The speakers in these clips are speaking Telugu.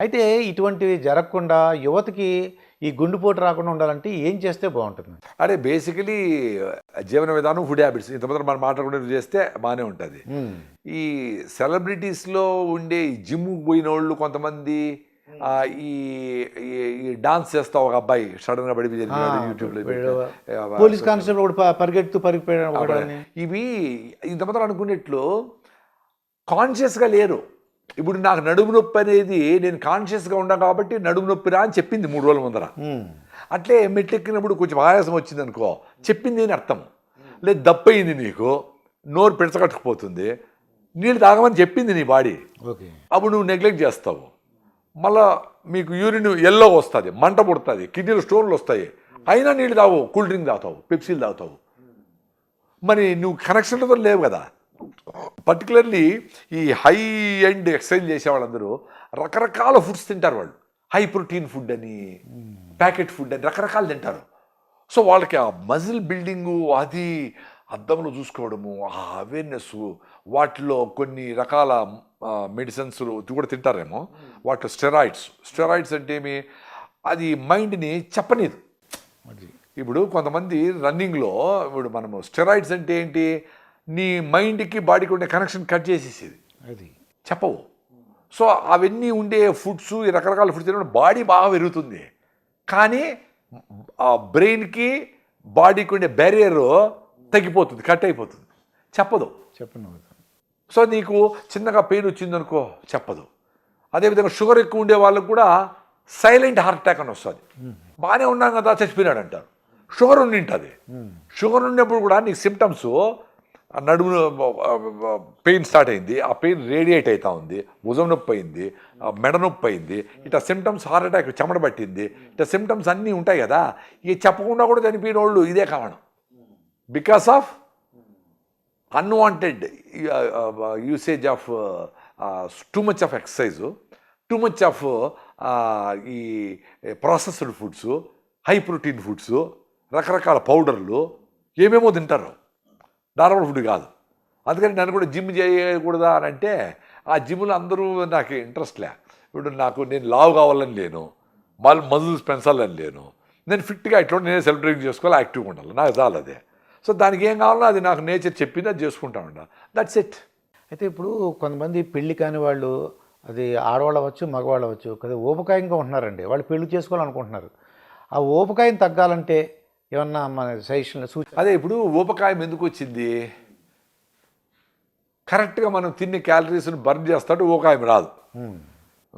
అయితే ఇటువంటివి జరగకుండా యువతకి ఈ గుండెపోటు రాకుండా ఉండాలంటే ఏం చేస్తే బాగుంటుంది? అదే బేసికలీ జీవన విధానం ఫుడ్ హ్యాబిట్స్ ఇంతమంది మనం మాట్లాడుకునే చేస్తే బాగానే ఉంటుంది. ఈ సెలబ్రిటీస్లో ఉండే జిమ్ పోయిన వాళ్ళు కొంతమంది ఈ ఈ- డాన్స్ చేస్తా ఒక అబ్బాయి సడన్గా పడిపోయి యూట్యూబ్లో పోలీస్ కానిస్టేబుల్ ప- పరిగెడుతూ పరిగిపోయాడు. ఇవి ఇంతమంది అనుకునేట్లు కాన్షియస్గా లేరు. ఇప్పుడు నాకు నడుము నొప్పి అనేది నేను కాన్షియస్గా ఉన్నా కాబట్టి నడుము నొప్పిరా అని చెప్పింది మూడు రోజుల ముందర. అట్లే మెట్లెక్కినప్పుడు కొంచెం ఆయాసం వచ్చింది అనుకో చెప్పింది అని అర్థం. లేదు దప్పయింది నీకు నోరు పిడచకట్టుకుపోతుంది నీళ్ళు తాగమని చెప్పింది నీ బాడీ. ఓకే. అప్పుడు నువ్వు నెగ్లెక్ట్ చేస్తావు. మళ్ళా మీకు యూరిన్ ఎల్లో వస్తుంది మంట పుడుతుంది కిడ్నీలో స్టోన్లు వస్తాయి. అయినా నీళ్ళు తాగు కూల్ డ్రింక్ తాగుతావు పెప్సీలు తాగుతావు. మరి నువ్వు కనెక్షన్లతో లేవు కదా. పర్టికులర్లీ ఈ హై ఎండ్ ఎక్సర్సైజ్ చేసే వాళ్ళందరూ రకరకాల ఫుడ్స్ తింటారు వాళ్ళు. హై ప్రోటీన్ ఫుడ్ అని ప్యాకెట్ ఫుడ్ అని రకరకాలు తింటారు. సో వాళ్ళకి ఆ మజిల్ బిల్డింగు అది అద్దంలో చూసుకోవడము ఆ అవేర్నెస్ వాటిలో కొన్ని రకాల మెడిసిన్స్ కూడా తింటారేమో. వాటిలో స్టెరాయిడ్స్. స్టెరాయిడ్స్ అంటే ఏమి? అది మైండ్ని చెప్పలేదు అది ఇప్పుడు కొంతమంది రన్నింగ్లో ఇప్పుడు మనము స్టెరాయిడ్స్ అంటే ఏంటి? నీ మైండ్కి బాడీకి ఉండే కనెక్షన్ కట్ చేసేసేది. అది. చెప్పవు. సో అవన్నీ ఉండే ఫుడ్స్ ఈ రకరకాల ఫుడ్స్ తినడం బాడీ బాగా పెరుగుతుంది. కానీ ఆ బ్రెయిన్కి బాడీకి ఉండే బ్యారియర్ తగ్గిపోతుంది కట్ అయిపోతుంది. చెప్పదు. చెప్పండి సో నీకు చిన్నగా పెయిన్ వచ్చిందనుకో చెప్పదు. అదేవిధంగా షుగర్ ఎక్కువ ఉండే వాళ్ళకు కూడా సైలెంట్ హార్ట్ అటాక్ అని వస్తుంది. బాగానే ఉన్నాం కదా చచ్చిపోయినాడు అంటారు షుగర్ ఉండి ఉంటుంది షుగర్ ఉన్నప్పుడు కూడా నీకు సిమ్టమ్స్ నడుము పెయిన్ స్టార్ట్ అయింది. ఆ పెయిన్ రేడియేట్ అవుతా ఉంది. భుజం నొప్పి అయింది. మెడ నొప్పి అయింది. ఇట్లా సిమ్టమ్స్ హార్ట్ అటాక్ చెమట పట్టింది. ఇట్లా సిమ్టమ్స్ అన్నీ ఉంటాయి కదా. ఇక చెప్పకుండా కూడా చనిపోయిన వాళ్ళు ఇదే కారణం. Because of unwanted usage of too much of exercise too much of ఈ processed foods high protein foods రకరకాల పౌడర్లు ఏమేమో తింటారు. నార్మల్ ఫుడ్ కాదు. అందుకని నన్ను కూడా జిమ్ చేయకూడదా అని అంటే ఆ జిమ్లో అందరూ నాకు ఇంట్రెస్ట్ లే. ఇప్పుడు నాకు నేను లావు కావాలని లేను మళ్ళీ మజిల్స్ పెంచాలని లేను. నేను ఫిట్గా ఇట్లా నేనే సెల్ఫ్ డ్రింక్ చేసుకోవాలి యాక్టివ్గా ఉండాలి. నాకు చాలు అదే. సో దానికి ఏం కావాలో అది నాకు నేచర్ చెప్పింది అది చేసుకుంటా ఉండ. దట్స్ ఇట్ అయితే ఇప్పుడు కొంతమంది పెళ్ళి కాని వాళ్ళు అది ఆడవాళ్ళు అవ్వచ్చు మగవాళ్ళు అవ్వచ్చు కదా ఓపకాయంగా ఉంటున్నారండి. వాళ్ళు పెళ్ళి చేసుకోవాలనుకుంటున్నారు. ఆ ఓపకాయం తగ్గాలంటే ఏమన్నా మన సజెషన్ సూచన అదే ఇప్పుడు ఊపకాయం ఎందుకు వచ్చింది? కరెక్ట్గా మనం తిన్న క్యాలరీస్ని బర్న్ చేస్తాడు ఊకాయం రాదు.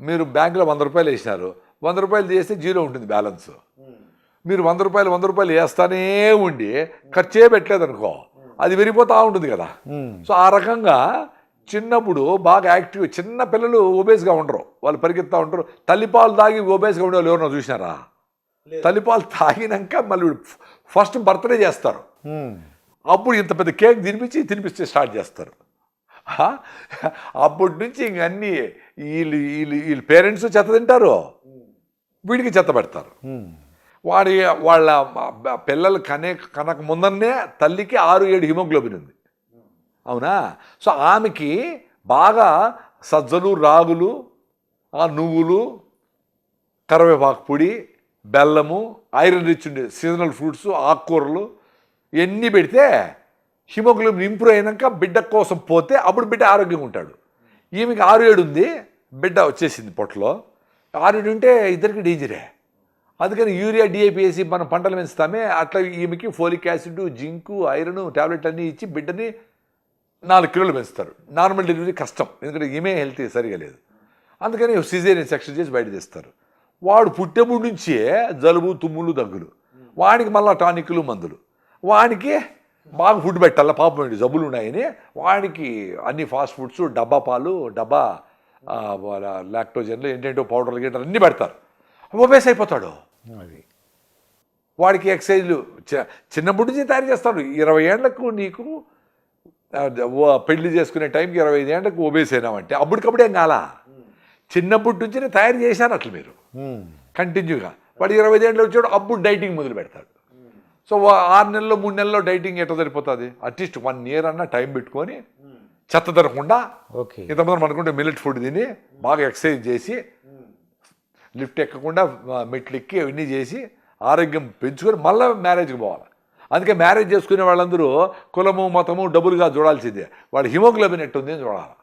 మీరు బ్యాంకులో వంద రూపాయలు వేసినారు వంద రూపాయలు చేస్తే జీరో ఉంటుంది బ్యాలెన్స్. మీరు వంద రూపాయలు వంద రూపాయలు వేస్తానే ఉండి ఖర్చే పెట్టలేదు అనుకో అది విరిగిపోతూ ఉంటుంది కదా. సో ఆ రకంగా చిన్నప్పుడు బాగా యాక్టివ్ చిన్న పిల్లలు ఓబేస్గా ఉండరు. వాళ్ళు పరిగెత్తా ఉంటారు. తల్లిపాలు తాగి ఓబేస్గా ఉండే వాళ్ళు ఎవరన్నా చూసినారా? తల్లిపాలు తాగినాక మళ్ళీ ఫస్ట్ బర్త్డే చేస్తారు. అప్పుడు ఇంత పెద్ద కేక్ తినిపించి తినిపిస్తే స్టార్ట్ చేస్తారు? అప్పటి నుంచి ఇంక అన్నీ వీళ్ళు వీళ్ళు వీళ్ళ పేరెంట్స్ చెత్త తింటారు. వీడికి చెత్త పెడతారు. వాడి వాళ్ళ పిల్లలు కనే కనక ముందరనే తల్లికి ఆరు ఏడు హిమోగ్లోబిన్ ఉంది. అవునా? సో ఆమెకి బాగా సజ్జలు రాగులు ఆ నువ్వులు కరివేపాకు పొడి బెల్లము ఐరన్ రిచ్ ఉండే సీజనల్ ఫ్రూట్స్ ఆకుకూరలు ఇవన్నీ పెడితే హిమోగ్లోబిన్ ఇంప్రూవ్ అయినాక బిడ్డ కోసం పోతే అప్పుడు బిడ్డ ఆరోగ్యంగా ఉంటాడు. ఈమెకి ఆరు ఏడు ఉంది బిడ్డ వచ్చేసింది పొట్టలో. ఆరు ఏడు ఉంటే ఇద్దరికి డేంజరే. అందుకని యూరియా డిఏపి వేసి మనం పంటలు పెంచుతామే అట్లా ఈమెకి folic acid zinc iron tablet అన్నీ ఇచ్చి బిడ్డని నాలుగు కిలోలు పెంచుతారు. నార్మల్ డెలివరీ కష్టం ఎందుకంటే ఈమె హెల్త్ సరిగా లేదు. అందుకని సిజేరియన్ సెక్షన్ చేసి బయట తీస్తారు. వాడు పుట్టేప్పుడు నుంచే జలుబు తుమ్ములు దగ్గులు. వాడికి మళ్ళీ టానిక్లు మందులు. వాడికి బాగా ఫుడ్ పెట్టాల? పాపం జబ్బులు ఉన్నాయని. వాడికి అన్ని ఫాస్ట్ ఫుడ్స్ డబ్బా పాలు డబ్బా లాక్టోజన్లు ఏంటంటో పౌడర్లు గిట్టర్ అన్నీ పెడతారు. ఒబేస్ అయిపోతాడు అది. వాడికి ఎక్సైజ్లు చిన్నప్పటి నుంచి తయారు చేస్తాడు. ఇరవై ఏళ్ళకు నీకు పెళ్ళి చేసుకునే టైంకి ఇరవై ఐదు ఏళ్ళకు ఓబేస్ అయినామంటే అప్పటికప్పుడు ఏం కాలా చిన్నప్పటి నుంచి తయారు చేశారు అట్లా మీరు. కంటిన్యూగా. వాడు ఇరవై ఐదు ఏళ్ళు వచ్చాడు అప్పుడు డైటింగ్ మొదలు పెడతాడు. సో ఆరు నెలల్లో మూడు నెలల్లో డైటింగ్ ఎట్లా సరిపోతుంది? అట్లీస్ట్ వన్ ఇయర్ అన్న టైం పెట్టుకొని చెత్త తినకుండా ఓకే. ఇంతమంది అనుకుంటే మిల్లెట్ ఫుడ్ తిని బాగా ఎక్సర్సైజ్ చేసి లిఫ్ట్ ఎక్కకుండా మెట్లు ఎక్కి అవన్నీ చేసి ఆరోగ్యం పెంచుకొని మళ్ళీ మ్యారేజ్కి పోవాలి. అందుకే మ్యారేజ్ చేసుకునే వాళ్ళందరూ కులము మతము డబ్బులుగా చూడాల్సిందే. వాడు హిమోగ్లోబిన్ ఎట్టుంది అని చూడాలి.